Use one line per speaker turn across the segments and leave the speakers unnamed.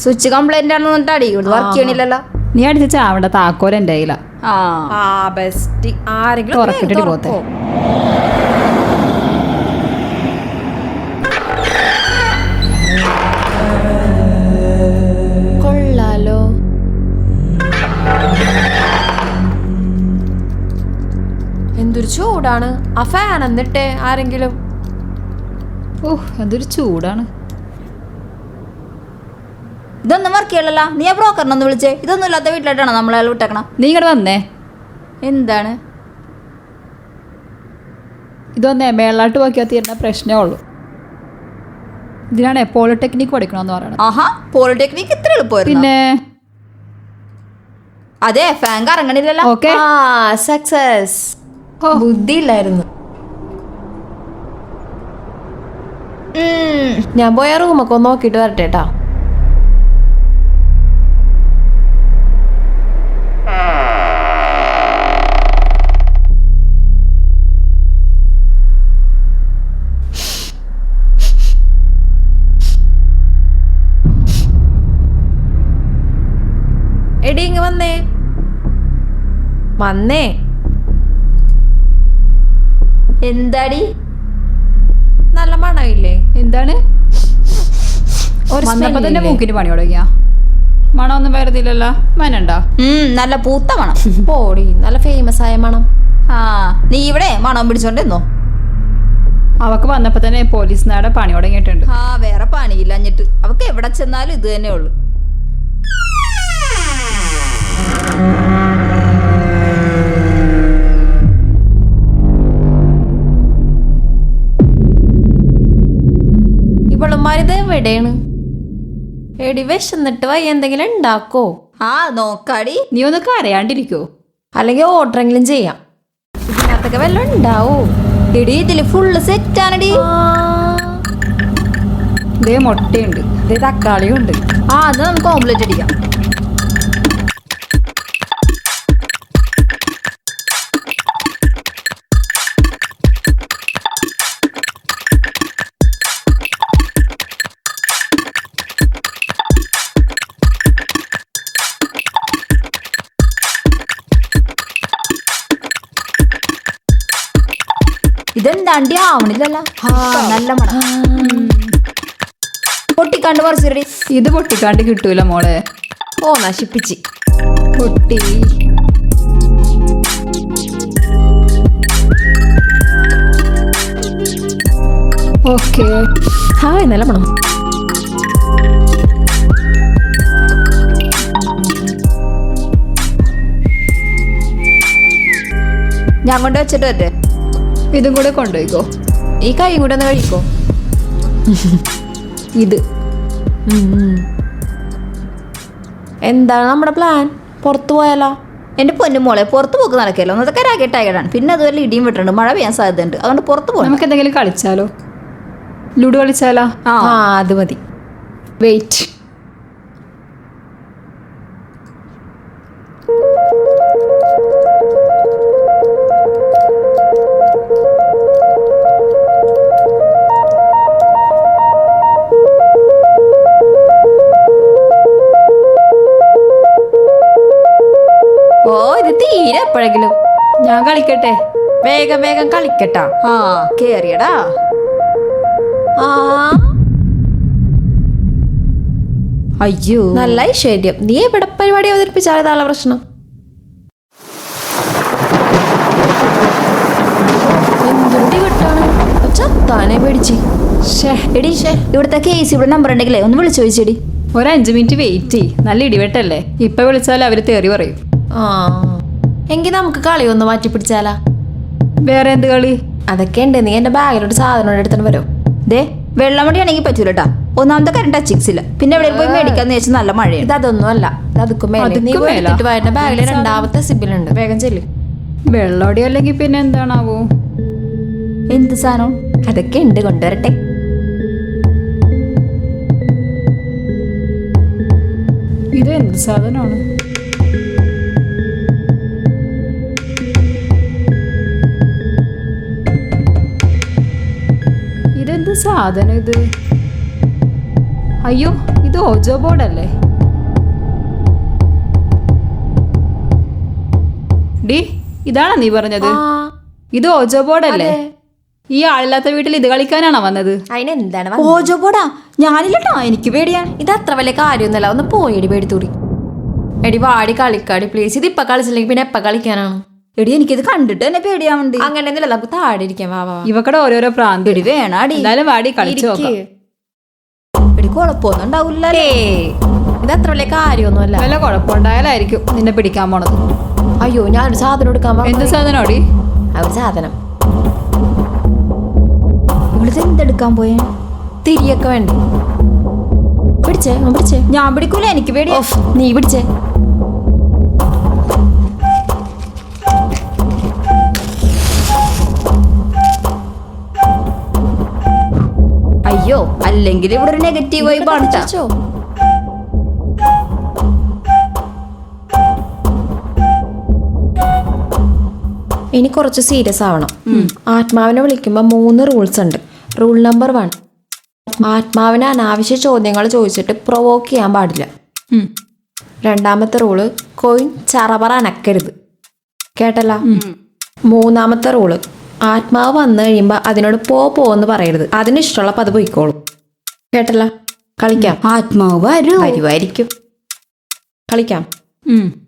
Switch complaint ആണെന്ന് പറഞ്ഞിട്ട് അടി. വർക്ക് ചെയ്യണില്ലല്ലോ.
നീ അടിച്ച ചാവണ്ട താക്കോൽ എന്റെ കയ്യിലാ.
ആ.
ആ ബെസ്റ്റ് ആരെങ്കിലും
തുറക്കിട്ടിട്ട് പോത്തെ.
കൊള്ളാലോ. എന്തൊരു ചൂടാണ്. ആ ഫാൻ എന്നിട്ടേ ആരെങ്കിലും.
ഓഹ് അതൊരു ചൂടാണ്.
ഇതൊന്നും വർക്ക് ചെയ്യലല്ല. നീ ആ ബ്രോക്കറിനെ ഒന്ന് വിളിച്ചേ. ഇതൊന്നും ഇല്ലാത്ത വീട്ടിലായിട്ടാണോ നമ്മളെ വിട്ടേക്കണം?
നീ ഇങ്ങോട്ട് വന്നേ.
എന്താണ്?
ഇതൊന്നേ മേളാട്ട് നോക്കിയാൽ തീരുന്ന പ്രശ്നമേ ഉള്ളൂ. ഇതിനാണേ പോളിടെക്നിക് പഠിക്കണമെന്ന് പറയണത്.
ആഹാ പോളിടെക്നിക് ഇത്ര എളുപ്പമായിരുന്നു?
പിന്നെ?
അതെ ഫാൻ കറങ്ങണില്ലല്ലോ.
ഓക്കെ.
ആ സക്സസ്
ബുദ്ധി
ബുദ്ധിയില്ലായിരുന്നു. ഞാൻ പോയ റൂമൊക്കെ ഒന്ന് നോക്കിയിട്ട് വരട്ടെ കേട്ടാ ഇങ്ങ് വന്നേ. വന്നേ.
എന്താടി?
നല്ല മണമില്ലേ
എന്താണ്? വന്നപ്പോ തന്നെ മൂക്കിന് പണി തുടങ്ങിയ? മണമൊന്നും വരുന്നില്ലല്ലോ. മനണ്ടോ
നല്ല പൂത്ത മണം.
പോടി നല്ല ഫേമസ് ആയ മണം.
ആ നീ ഇവിടെ മണം പിടിച്ചോണ്ടിരുന്നോ?
അവക്ക് വന്നപ്പോ തന്നെ പോലീസ് നാടെ പണി തുടങ്ങിയിട്ടുണ്ട്.
ആ വേറെ പണിയില്ല എന്നിട്ട് അവക്ക് എവിടെ ചെന്നാലും ഇത് തന്നെ ഉള്ളു.
ഇവളുമാരിത് എവിടെയാണ്? എടി വിശന്നിട്ട് വയ്യ എന്തെങ്കിലും ഉണ്ടാക്കോ?
ആ നോക്കാടി.
നീ ഒന്ന് കരയാണ്ടിരിക്കോ.
അല്ലെങ്കിൽ ഓർഡറെങ്കിലും ചെയ്യാം. ഇതിനകത്തൊക്കെ വല്ലതും ഉണ്ടാവോ?
എടി ഇതിൽ ഫുള്ള് സെറ്റ് ആണടി.
ഇതേ മുട്ടയുണ്ട്.
ഇതേ തക്കാളിയും ഉണ്ട്.
ആ അത് നമുക്ക് ഓംലെറ്റ് അടിക്കാം ഇതെന്താണ്ടി ആവണില്ലല്ലോ നല്ല മണം. പൊട്ടിക്കാണ്ട് പറിച്ചിരടി.
ഇത് പൊട്ടിക്കാണ്ട് കിട്ടൂല മോളെ.
ഓ നശിപ്പിച്ച്.
പൊട്ടി. ഓക്കെ.
ഹായ് നല്ല മണം.
ഞാൻ കൊണ്ട് വെച്ചിട്ട് പറ്റേ
ഇതും കൂടെ കൊണ്ടുപോയിക്കോ.
ഈ കൈ കൂടെ ഒന്ന് കഴിക്കോ
ഇത്.
എന്താണ് നമ്മുടെ പ്ലാൻ പുറത്തു പോയാലോ?
എന്റെ പൊന്നു മോളെ പുറത്ത് പോക്ക് നടക്കല്ലോ? ഒന്നതൊക്കെ രാക്കറ്റായിടാണ് പിന്നെ അതുപോലെ ഇടിയും വിട്ടുണ്ട് മഴ പെയ്യാൻ സാധ്യതയുണ്ട്. അതുകൊണ്ട് പുറത്ത് പോകണം
നമുക്ക് എന്തെങ്കിലും കളിച്ചാലോ? ലുഡു കളിച്ചാലോ?
ആ.
അത് മതി.
വെയിറ്റ്
ഓ ഇത് തീരെ എപ്പോഴെങ്കിലും.
ഞാൻ കളിക്കട്ടെ.
വേഗം വേഗം കളിക്കട്ടാ.
ആ കേറിയടാ.
ആ.
അയ്യോ.
നല്ല ഐശ്വര്യം. നീ എവിടെ പരിപാടി അവതരിപ്പിച്ചാൽ ഇതാളെ പ്രശ്നം. പേടിച്ച്.
ഷേ
എടി ഇവിടുത്തെ കേസ് ഇവിടെ നമ്പർ ഉണ്ടെങ്കിലേ ഒന്ന് വിളിച്ചു ചോദിച്ചെടി.
ഒരു അഞ്ച് മിനിറ്റ് വെയിറ്റ് ചെയ് നല്ല ഇടിവെട്ടല്ലേ? ഇപ്പൊ വിളിച്ചാൽ അവർ തേറി പറയും.
ആ. എങ്കിൽ നമുക്ക് കളി ഒന്ന് മാറ്റി പിടിച്ചാലാ
വേറെ എന്ത് കളി?
അതൊക്കെ ഉണ്ട്. നീ എന്റെ ബാഗിലോട്ട് സാധനം എടുത്തിട്ട് വരും.
ദേ വെള്ളമടിയാണെങ്കിൽ പറ്റൂല കേട്ടാ ഒന്നാമത്തെ കറണ്ട് ടച്ചിക്സ് ഇല്ല. പിന്നെ എവിടെ പോയി മേടിക്കാന്ന് വെച്ചാൽ നല്ല മഴയാണ്.
ഇത് അതൊന്നും അല്ല. അതുക്കും ബാഗിൽ രണ്ടാമത്തെ സിബിലുണ്ട് വേഗം ചെല്ലു.
വെള്ളോടി അല്ലെങ്കിൽ പിന്നെ എന്താണാവോ?
എന്ത് സാധനം?
അതൊക്കെ ഉണ്ട്. കൊണ്ടുവരട്ടെ.
ഇത് എന്ത് സാധനമാണ്? സാധനം ഇത്? അയ്യോ ഇത് ഓജോ ബോർഡല്ലേ? ഡി ഇതാണോ നീ പറഞ്ഞത്? ഇത് ഓജോ ബോർഡല്ലേ? ഈ ആളില്ലാത്ത വീട്ടിൽ ഇത് കളിക്കാനാണോ വന്നത്?
അതിനെന്താണ്
ഓജോ ബോർഡാ? ഞാനില്ലട്ടോ എനിക്ക് പേടിയാണ്
ഇത് അത്ര വലിയ കാര്യമൊന്നുമല്ല ഒന്ന് പോയടി പേടിത്തൂടി എടി വാടി കളിക്കാടി പ്ലീസ് ഇത് ഇപ്പൊ കളിച്ചില്ലെങ്കിൽ പിന്നെ എപ്പ കളിക്കാനാണ്?
എടി എനിക്കിത് കണ്ടിട്ട് തന്നെ പേടിയാവണ്ട്.
അങ്ങനെ നമുക്ക് താഴെ ഇരിക്കാം. വാ വാ
ഇവക്കട ഓരോരോ പ്രാന്ത്.
എടി വേണാടി.
എന്തായാലും വാടി കളിച്ചു നോക്കാം.
എടി കുഴപ്പമൊന്നും ഉണ്ടാവില്ലേ
ഇത് അത്ര വലിയ കാര്യമൊന്നുമല്ല.
വല്ല കുഴപ്പമുണ്ടായാലായിരിക്കും നിന്നെ പിടിക്കാൻ പോണത്.
അയ്യോ ഞാനൊരു സാധനം എടുക്കാൻ
എന്ത്
സാധനം
സാധനോടി
ആ, ഒരു സാധനം.
ഇവിടുത്തെ എന്തെടുക്കാൻ പോയേ?
തിരിയൊക്കെ വേണ്ടേ? പിടിച്ചേ പിടിച്ചേ.
ഞാൻ പിടിക്കൂല എനിക്ക് പേടി
ഓഫ് നീ പിടിച്ചേ.
അയ്യോ അല്ലെങ്കിൽ ഇവിടെ ഒരു നെഗറ്റീവ് വൈബ് ആണ്
പിടിച്ചോ. ഇനി കുറച്ച് സീരിയസ് ആവണം. ആത്മാവിനെ വിളിക്കുമ്പോൾ മൂന്ന് റൂൾസ് ഉണ്ട്. റൂൾ നമ്പർ വൺ ആത്മാവിനെ അനാവശ്യ ചോദ്യങ്ങൾ ചോദിച്ചിട്ട് പ്രൊവോക്ക് ചെയ്യാൻ പാടില്ല. രണ്ടാമത്തെ റൂൾ കോയിൻ ചറപറ അനക്കരുത്. കേട്ടല്ല? മൂന്നാമത്തെ റൂൾ ആത്മാവ് വന്നു കഴിയുമ്പോൾ അതിനോട് പോ പോന്ന് പറയരുത്. അതിന് അതിനിഷ്ടമുള്ളപ്പോൾ അത് പോയിക്കോളും. കേട്ടല്ല? കളിക്കാം.
ആത്മാവ് വരൂ.
വരുമായിരിക്കും കളിക്കാം.
ഉം.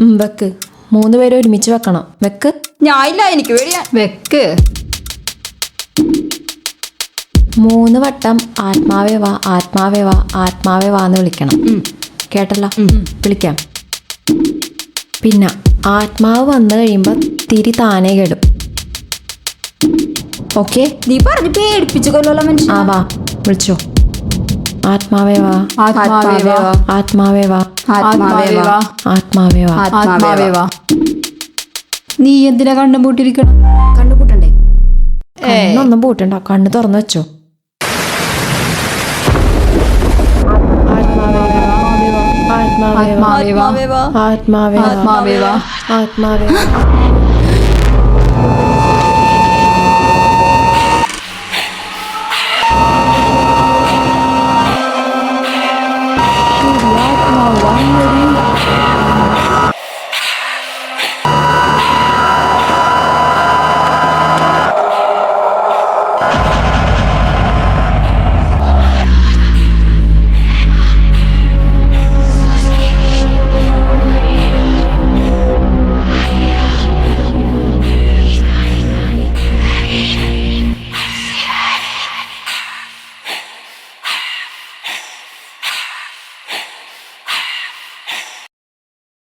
ഉം, വെക്ക്. മൂന്ന് പേരും ഒരുമിച്ച് വെക്കണം. വെക്ക്.
ഞാനില്ല എനിക്ക് പേടിയാ.
വെക്ക്.
മൂന്ന് വട്ടം ആത്മാവേ വാ ആത്മാവേ വാ ആത്മാവേ വാ എന്ന് വിളിക്കണം. കേട്ടല്ല? വിളിക്കാം. പിന്നെ ആത്മാവ് വന്നു കഴിയുമ്പോൾ തിരി താനേ കെടും. ഓക്കെ
നീ പറഞ്ഞു പേടിപ്പിച്ചു കൊല്ലോല മനുഷ്യൻ
ആ വാ വിളിച്ചോ ആത്മാവേ വാ
ആത്മാവേ വാ
ആത്മാവേ വാ
ആത്മാവേ വാ
ആത്മാവേ വാ
ആത്മാവേ വാ നീ എന്തിനാ കണ്ണും പൂട്ടിരിക്കണം
കണ്ടുകൂട്ടണ്ടേ
കണ്ണൊന്നും പൂട്ടണ്ട കണ്ണ് തുറന്നു വെച്ചോ ആത്മാവേ വാ
ആത്മാവേ വാ
ആത്മാവേ വാ
ആത്മാവേ വാ
ആത്മാവേ വാ